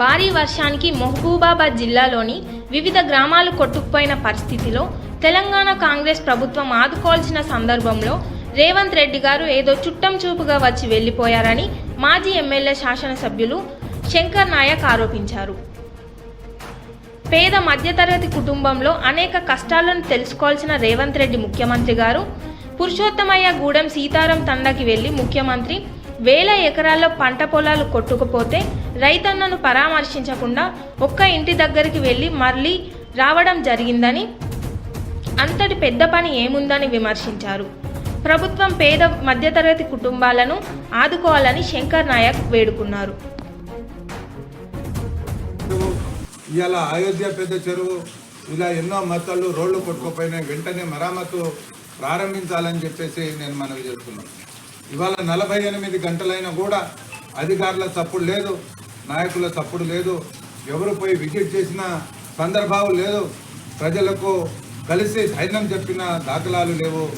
భారీ వర్షానికి మహబూబాబాద్ జిల్లాలోని వివిధ గ్రామాలు కొట్టుకుపోయిన పరిస్థితిలో తెలంగాణ కాంగ్రెస్ ప్రభుత్వం ఆదుకోవాల్సిన సందర్భంలో రేవంత్ రెడ్డి గారు ఏదో చుట్టం చూపుగా వచ్చి వెళ్ళిపోయారని మాజీ ఎమ్మెల్యే శాసనసభ్యులు శంకర్ నాయక్ ఆరోపించారు. పేద మధ్యతరగతి కుటుంబంలో అనేక కష్టాలను తెలుసుకోవాల్సిన రేవంత్ రెడ్డి ముఖ్యమంత్రి గారు పురుషోత్తమయ్య గూడెం సీతారాం తండకి వెళ్ళి ముఖ్యమంత్రి వేల ఎకరాల్లో పంట పొలాలు కొట్టుకుపోతే రైతన్నను పరామర్శించకుండా ఒక్క ఇంటి దగ్గరికి వెళ్ళి మళ్ళీ రావడం జరిగిందని అంతటి పెద్ద పని ఏముందని విమర్శించారు. ప్రభుత్వం పేద మధ్యతరగతి కుటుంబాలను ఆదుకోవాలని శంకర్ నాయక్ వేడుకున్నారు. ఇవాళ అయోధ్య పెద్ద చెరువు ఇలా ఎన్నో మతాలు రోడ్లు కొట్టుకుపోయినాయి వెంటనే మరామతు ప్రారంభించాలని చెప్పేసి నేను మనవి చేస్తున్నాను. ఇవాళ నలభై ఎనిమిది గంటలైనా కూడా అధికారుల తప్పుడు లేదు. నాయకుల తప్పుడు లేదు. ఎవరు పోయి విజిట్ చేసిన సందర్భాలు లేదు. ప్రజలకు కలిసి ధైర్యం చెప్పిన దాఖలాలు లేవు.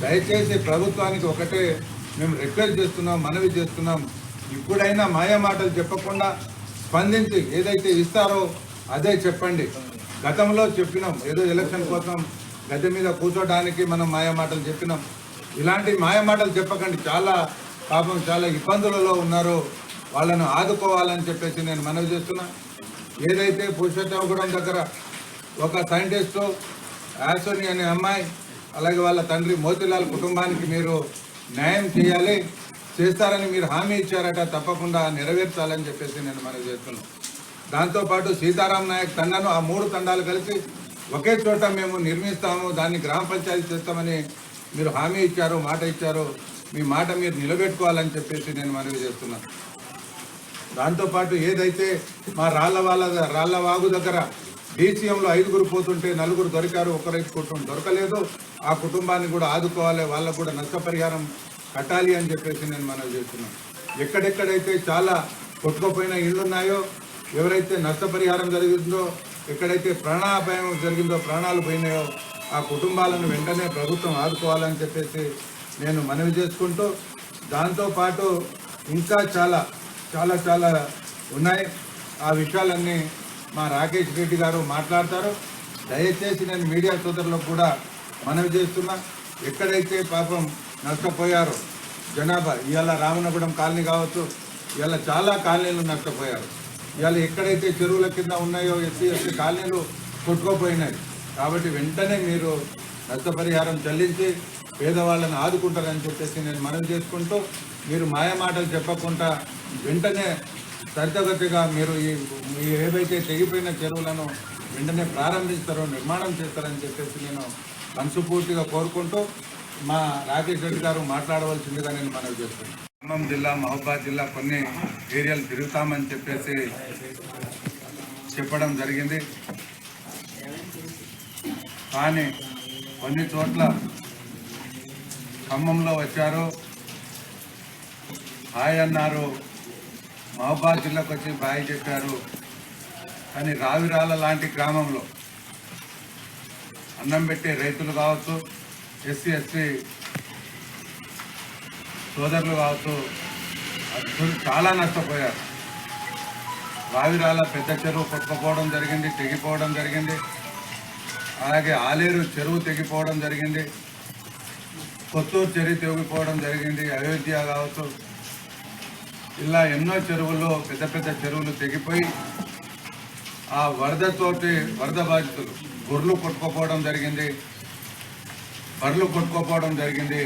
దయచేసి ప్రభుత్వానికి ఒకటే మేము రిక్వెస్ట్ చేస్తున్నాం మనవి చేస్తున్నాం. ఇప్పుడైనా మాయా మాటలు చెప్పకుండా స్పందించి ఏదైతే ఇస్తారో అదే చెప్పండి. గతంలో చెప్పినాం ఏదో ఎలక్షన్ కోసం గద్దె మీద కూర్చోడానికి మనం మాయా మాటలు చెప్పినాం. ఇలాంటి మాయ మాటలు చెప్పకండి. చాలా పాపం చాలా ఇబ్బందులలో ఉన్నారు. వాళ్ళను ఆదుకోవాలని చెప్పేసి నేను మనవి చేస్తున్నా. ఏదైతే పురుషోత్తమగూడెం దగ్గర ఒక సైంటిస్టు యాసోని అనే అమ్మాయి అలాగే వాళ్ళ తండ్రి మోతిలాల్ కుటుంబానికి మీరు న్యాయం చేయాలి చేస్తారని మీరు హామీ ఇచ్చారట తప్పకుండా నెరవేర్చాలని చెప్పేసి నేను మనవి చేస్తున్నాను దాంతోపాటు సీతారాం నాయక్ తండను ఆ మూడు తండాలు కలిసి ఒకే చోట మేము నిర్మిస్తాము దాన్ని గ్రామ పంచాయతీ చేస్తామని మీరు హామీ ఇచ్చారు మాట ఇచ్చారు మీ మాట మీరు నిలబెట్టుకోవాలని చెప్పేసి నేను మనవి చేస్తున్నాను దాంతోపాటు ఏదైతే మా రాళ్ళ వాళ్ళ రాళ్ళ వాగు దగ్గర డీసీఎంలో ఐదుగురు పోతుంటే నలుగురు దొరికారు ఒకరైతే కుటుంబం దొరకలేదు. ఆ కుటుంబాన్ని కూడా ఆదుకోవాలి వాళ్ళకు కూడా నష్టపరిహారం కట్టాలి అని చెప్పేసి నేను మనం చేస్తున్నాను. ఎక్కడెక్కడైతే చాలా కొట్టుకుపోయిన ఇళ్ళు ఉన్నాయో ఎవరైతే నష్టపరిహారం జరిగిందో ఎక్కడైతే ప్రాణాపాయం జరిగిందో ప్రాణాలు పోయినాయో ఆ కుటుంబాలను వెంటనే ప్రభుత్వం ఆదుకోవాలని చెప్పేసి నేను మనవి చేసుకుంటూ దాంతోపాటు ఇంకా చాలా చాలా చాలా ఉన్నాయి. ఆ విషయాలన్నీ మా రాకేష్ రెడ్డి గారు మాట్లాడతారు. దయచేసి నేను మీడియా సోదరులకు కూడా మనవి చేస్తున్నా. ఎక్కడైతే పాపం నష్టపోయారో జనాభా ఇవాళ రామనగూడెం కాలనీ కావచ్చు ఇవాళ చాలా కాలనీలు నష్టపోయారు. ఇవాళ ఎక్కడైతే చెరువుల కింద ఉన్నాయో ఎస్సీ ఎస్సీ కాలనీలు కొట్టుకోపోయినాయి. కాబట్టి వెంటనే మీరు నష్టపరిహారం చెల్లించి పేదవాళ్ళని ఆదుకుంటారని చెప్పేసి నేను మనవి చేసుకుంటూ మీరు మాయమాటలు చెప్పకుండా వెంటనే త్వరితగతిగా మీరు ఈ ఈ ఏవైతే తెగిపోయిన చెరువులను వెంటనే ప్రారంభిస్తారో నిర్మాణం చేస్తారని చెప్పేసి నేను మనసుపూర్తిగా కోరుకుంటూ మా రాకేష్ రెడ్డి గారు మాట్లాడవలసిందిగా నేను మనవి చేస్తున్నాను. ఖమ్మం జిల్లా మహబాద్ జిల్లా కొన్ని ఏరియాలు తిరుగుతామని చెప్పేసి చెప్పడం జరిగింది. కానీ కొన్ని చోట్ల ఖమ్మంలో వచ్చారు. హాయ్ అన్నారు. మహబాద్ జిల్లాకు వచ్చి బాయ్ చెప్పారు. కానీ రావిరాల లాంటి గ్రామంలో అన్నం పెట్టే రైతులు కావచ్చు ఎస్సీ ఎస్సీ సోదరులు కావచ్చు అసలు చాలా నష్టపోయారు. రావిరాల పెద్ద చెరువు కొట్టుకుపోవడం జరిగింది తెగిపోవడం జరిగింది. అలాగే ఆలేరు చెరువు తెగిపోవడం జరిగింది. కొత్తూరు చెరువు తెగిపోవడం జరిగింది. అయోధ్య కావచ్చు ఇలా ఎన్నో చెరువుల్లో పెద్ద పెద్ద చెరువులు తెగిపోయి ఆ వరదతోటి వరద బాధితులు గొర్రెలు కొట్టుకోపోవడం జరిగింది. బర్రెలు కొట్టుకోపోవడం జరిగింది.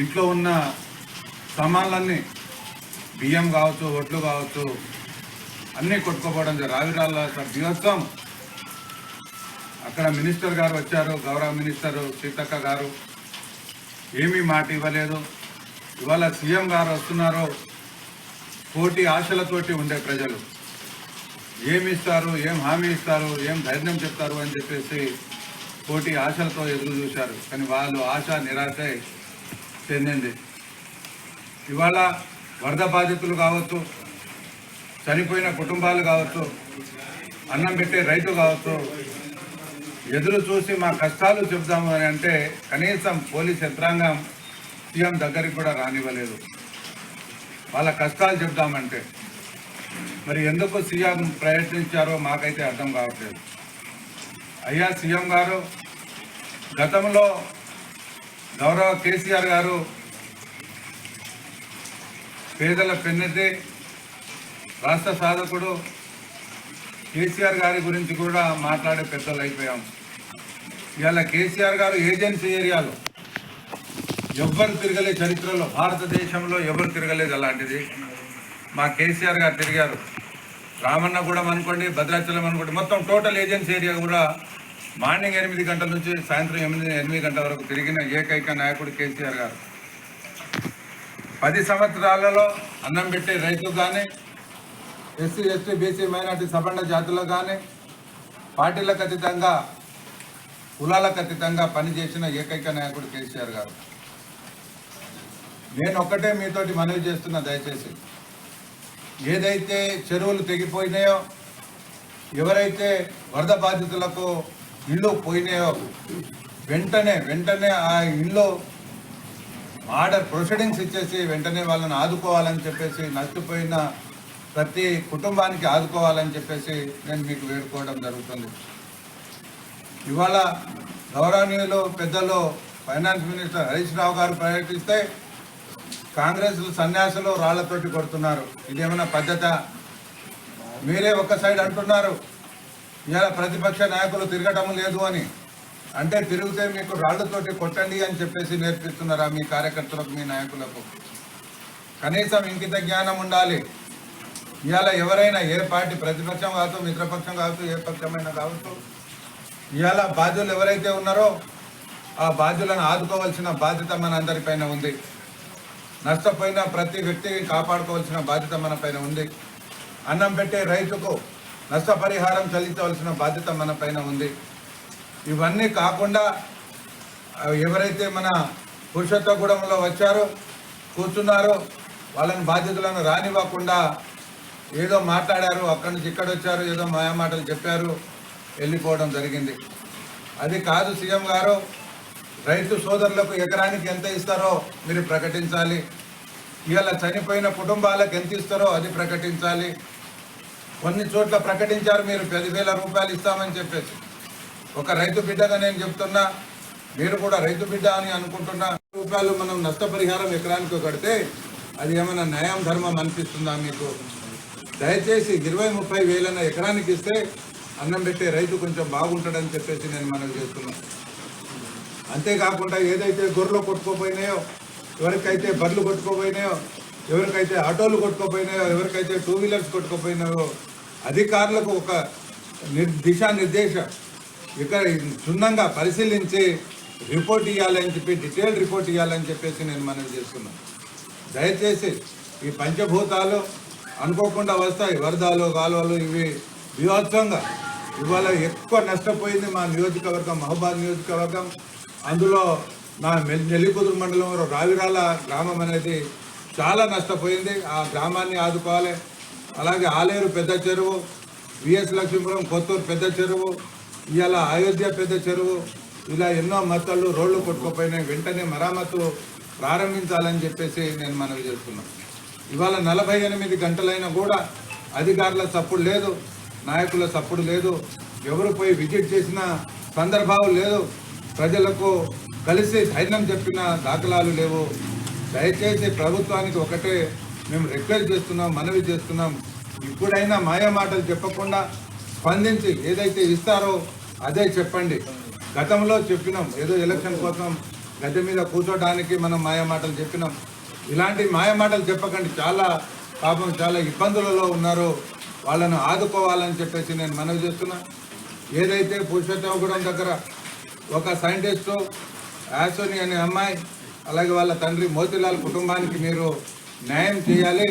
ఇంట్లో ఉన్న సామాన్లన్నీ బియ్యం కావచ్చు ఒట్లు కావచ్చు అన్నీ కొట్టుకోపోవడం జరిగింది. రావిరాళ్ళ దినోత్సవం అక్కడ మినిస్టర్ గారు వచ్చారు గౌరవ మినిస్టర్ సీతక్క గారు. ఏమీ మాట ఇవ్వలేదు. ఇవాళ సీఎం గారు వస్తున్నారు కోటి ఆశలతోటి ఉండే ప్రజలు. ఏమి ఇస్తారు ఏం హామీ ఇస్తారు ఏం ధైర్యం చెప్తారు అని చెప్పేసి కోటి ఆశలతో ఎదురు చూశారు. కానీ వాళ్ళు ఆశ నిరాశ చెందింది. ఇవాళ వరద బాధితులు కావచ్చు చనిపోయిన కుటుంబాలు కావచ్చు అన్నం పెట్టే రైతు కావచ్చు ఎదురు చూసి మా కష్టాలు చెబుతాము అని అంటే కనీసం పోలీస్ యంత్రాంగం సీఎం దగ్గరికి కూడా రానివ్వలేదు. వాళ్ళ కష్టాలు చెప్దామంటే మరి ఎందుకు సీఎం ప్రయత్నించారో మాకైతే అర్థం కావట్లేదు. అయ్యా సీఎం గారు గతంలో గౌరవ కేసీఆర్ గారు పేదల పెన్నెత్తి రాష్ట్ర సాధకుడు కేసీఆర్ గారి గురించి కూడా మాట్లాడే పెద్దలు అయిపోయాము ఇవాళ కేసీఆర్ గారు ఏజెన్సీ ఏరియాలో ఎవ్వరు తిరగలే చరిత్రలో భారతదేశంలో ఎవరు తిరగలేదు అలాంటిది. మా కేసీఆర్ గారు తిరిగారు. రామన్నగూడెం అనుకోండి భద్రాచలం అనుకోండి మొత్తం టోటల్ ఏజెన్సీ ఏరియా కూడా మార్నింగ్ ఎనిమిది గంటల నుంచి సాయంత్రం ఎనిమిది ఎనిమిది గంటల వరకు తిరిగిన ఏకైక నాయకుడు కేసీఆర్ గారు. పది సంవత్సరాలలో అన్నం పెట్టే రైతుకు కానీ ఎస్సీ ఎస్టీ బీసీ మైనార్టీ సబండ జాతులు కానీ పార్టీలకు అతీతంగా కులాలకు అతీతంగా పనిచేసిన ఏకైక నాయకుడు కేసీఆర్ గారు. నేను ఒక్కటే మీతోటి మనవి చేస్తున్నా దయచేసి. ఏదైతే చెరువులు తెగిపోయినాయో ఎవరైతే వరద బాధితులకు ఇల్లు పోయినాయో వెంటనే వెంటనే ఆ ఇల్లు ఆర్డర్ ప్రొసీడింగ్స్ ఇచ్చేసి వెంటనే వాళ్ళని ఆదుకోవాలని చెప్పేసి నష్టపోయిన ప్రతి కుటుంబానికి ఆదుకోవాలని చెప్పేసి నేను మీకు వేడుకోవడం జరుగుతుంది. ఇవాళ గౌరవనీయులు పెద్దలు ఫైనాన్స్ మినిస్టర్ హరీష్ రావు గారు పర్యటిస్తే కాంగ్రెస్ సన్యాసులు రాళ్ళతోటి కొడుతున్నారు. ఇదేమైనా పద్ధత? మీరే ఒక సైడ్ అంటున్నారు. ఇలా ప్రతిపక్ష నాయకులు తిరగటం లేదు అని. అంటే తిరిగితే మీకు రాళ్ళతోటి కొట్టండి అని చెప్పేసి నేర్పిస్తున్నారా మీ కార్యకర్తలకు మీ నాయకులకు? కనీసం ఇంకిత జ్ఞానం ఉండాలి. ఇవాళ ఎవరైనా ఏ పార్టీ ప్రతిపక్షం కావచ్చు మిత్రపక్షం కావచ్చు ఏ పక్షమైనా కావచ్చు ఇవాళ బాధ్యులు ఎవరైతే ఉన్నారో ఆ బాధ్యులను ఆదుకోవాల్సిన బాధ్యత మన అందరిపైన ఉంది. నష్టపోయిన ప్రతి వ్యక్తిని కాపాడుకోవాల్సిన బాధ్యత మన పైన ఉంది. అన్నం పెట్టే రైతుకు నష్టపరిహారం చెల్లించవలసిన బాధ్యత మన పైన ఉంది. ఇవన్నీ కాకుండా ఎవరైతే మన పురుషోత్తగూడెంలో వచ్చారో కూర్చున్నారో వాళ్ళని బాధ్యతలను రానివ్వకుండా ఏదో మాట్లాడారు అక్కడి నుంచి ఇక్కడ వచ్చారు ఏదో మాయా మాటలు చెప్పారు వెళ్ళిపోవడం జరిగింది. అది కాదు సీఎం గారు రైతు సోదరులకు ఎకరానికి ఎంత ఇస్తారో మీరు ప్రకటించాలి. ఇవాళ చనిపోయిన కుటుంబాలకు ఎంత ఇస్తారో అది ప్రకటించాలి. కొన్ని చోట్ల ప్రకటించారు మీరు పదివేల రూపాయలు ఇస్తామని చెప్పేసి. ఒక రైతు బిడ్డగా నేను చెప్తున్నా మీరు కూడా రైతు బిడ్డ అని అనుకుంటున్నా రూపాయలు మనం నష్టపరిహారం ఎకరానికి కడితే అది ఏమైనా న్యాయం ధర్మం అనిపిస్తుందా మీకు? దయచేసి ఇరవై ముప్పై వేలన్న ఎకరానికి ఇస్తే అన్నం పెట్టే రైతు కొంచెం బాగుంటాడని చెప్పేసి నేను మనవి చేస్తున్నాను. అంతేకాకుండా ఏదైతే గొర్రెలు కొట్టుకోపోయినాయో ఎవరికైతే బర్రెలు కొట్టుకోపోయినాయో ఎవరికైతే ఆటోలు కొట్టుకోపోయినాయో ఎవరికైతే టూ వీలర్స్ కొట్టుకోపోయినాయో అధికారులకు ఒక నిర్ దిశానిర్దేశ. ఇక్కడ క్షుణ్ణంగా పరిశీలించి రిపోర్ట్ ఇవ్వాలని చెప్పి డీటెయిల్ రిపోర్ట్ ఇవ్వాలని చెప్పేసి నేను మనవి చేస్తున్నాను. దయచేసి ఈ పంచభూతాలు అనుకోకుండా వస్తాయి. వరదలు కాలువలు ఇవి బీభత్సంగా. ఇవాళ ఎక్కువ నష్టపోయింది మా నియోజకవర్గం మహబాద్ నియోజకవర్గం. అందులో నా నెల్లికుదురు మండలంలో రావిరాల గ్రామం అనేది చాలా నష్టపోయింది. ఆ గ్రామాన్ని ఆదుకోవాలి. అలాగే ఆలేరు పెద్ద చెరువు విఎస్ లక్ష్మీపురం కొత్తూరు పెద్ద చెరువు ఇవాళ అయోధ్య పెద్ద చెరువు. ఇలా ఎన్నో మత్తళ్ళు రోడ్లు కొట్టుకుపోయినాయి. వెంటనే మరామత్తు ప్రారంభించాలని చెప్పేసి నేను మనవి చేస్తున్నాను. ఇవాళ నలభై ఎనిమిది గంటలైనా కూడా అధికారుల సప్పుడు లేదు నాయకుల సప్పుడు లేదు ఎవరు పోయి విజిట్ చేసిన సందర్భాలు లేదు. ప్రజలకు కలిసి ధైర్యం చెప్పిన దాఖలాలు లేవు. దయచేసి ప్రభుత్వానికి ఒకటే మేము రిక్వెస్ట్ చేస్తున్నాం మనవి చేస్తున్నాం. ఇప్పుడైనా మాయ మాటలు చెప్పకుండా స్పందించి ఏదైతే ఇస్తారో అదే చెప్పండి. గతంలో చెప్పినాం ఏదో ఎలక్షన్ కోసం గద్దె మీద కూర్చోడానికి మనం మాయ మాటలు చెప్పినాం. ఇలాంటి మాయమాటలు చెప్పకండి. చాలా పాపం చాలా ఇబ్బందులలో ఉన్నారు. వాళ్ళను ఆదుకోవాలని చెప్పేసి నేను మనవి చేస్తున్నా. ఏదైతే పురుషోత్తమగూడెం దగ్గర ఒక సైంటిస్టు యాసోని అనే అమ్మాయి అలాగే వాళ్ళ తండ్రి మోతిలాల్ కుటుంబానికి మీరు న్యాయం చేయాలి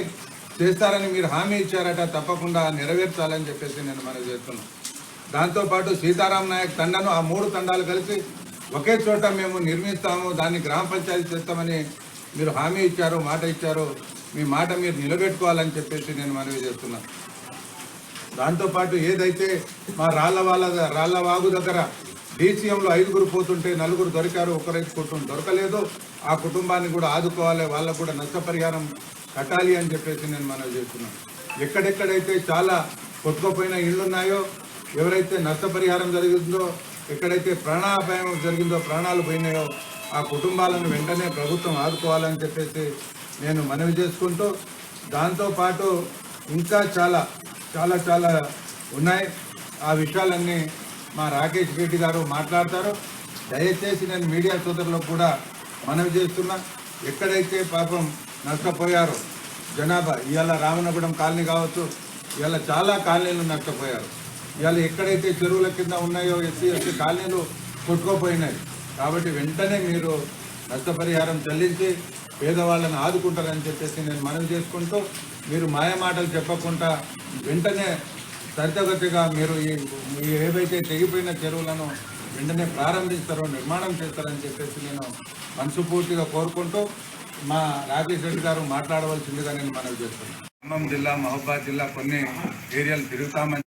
చేస్తారని మీరు హామీ ఇచ్చారట తప్పకుండా నెరవేర్చాలని చెప్పేసి నేను మనవి చేస్తున్నాను దాంతోపాటు సీతారాం నాయక్ తండను ఆ మూడు తండాలు కలిసి ఒకే చోట మేము నిర్మిస్తాము దాన్ని గ్రామ పంచాయతీ చేస్తామని మీరు హామీ ఇచ్చారు మాట ఇచ్చారు మీ మాట మీరు నిలబెట్టుకోవాలని చెప్పేసి నేను మనవి చేస్తున్నాను దాంతోపాటు ఏదైతే మా రాళ్ళ వాళ్ళ రాళ్ళ వాగు దగ్గర డీసీఎంలో ఐదుగురు పోతుంటే నలుగురు దొరికారు ఒకరైతే కుటుంబం దొరకలేదు ఆ కుటుంబాన్ని కూడా ఆదుకోవాలి వాళ్ళకు కూడా నష్టపరిహారం కట్టాలి అని చెప్పేసి నేను మనవి చేస్తున్నాను ఎక్కడెక్కడైతే చాలా కొట్టుకుపోయిన ఇళ్ళు ఉన్నాయో ఎవరైతే నష్టపరిహారం జరిగిందో ఎక్కడైతే ప్రాణాపాయం జరిగిందో ప్రాణాలు పోయినాయో ఆ కుటుంబాలను వెంటనే ప్రభుత్వం ఆదుకోవాలని చెప్పేసి నేను మనవి చేసుకుంటూ దాంతోపాటు ఇంకా చాలా చాలా చాలా ఉన్నాయి. ఆ విషయాలన్నీ మా రాకేష్ రెడ్డి గారు మాట్లాడతారు. దయచేసి నేను మీడియా సోదరులకు కూడా మనవి చేస్తున్నా. ఎక్కడైతే పాపం నష్టపోయారో జనాభా ఇవాళ రామనగూడెం కాలనీ కావచ్చు ఇవాళ చాలా కాలనీలు నష్టపోయారు. ఇవాళ ఎక్కడైతే చెరువుల కింద ఉన్నాయో ఎస్సీ ఎస్టీ కాలనీలు కొట్టుకోపోయినాయి. కాబట్టి వెంటనే మీరు నష్టపరిహారం చెల్లించి పేదవాళ్ళని ఆదుకుంటారని చెప్పేసి నేను మనవి చేసుకుంటూ మీరు మాయమాటలు చెప్పకుండా వెంటనే త్వరితగతిగా మీరు ఈ ఈ ఏవైతే తెగిపోయిన చెరువులను వెంటనే ప్రారంభిస్తారో నిర్మాణం చేస్తారని చెప్పేసి నేను మనసుపూర్తిగా కోరుకుంటూ మా రాకేష్ రెడ్డి గారు మాట్లాడవలసిందిగా నేను మనవి చేస్తున్నాను ఖమ్మం జిల్లా మహబాద్ జిల్లా కొన్ని ఏరియాలు తిరుగుతామని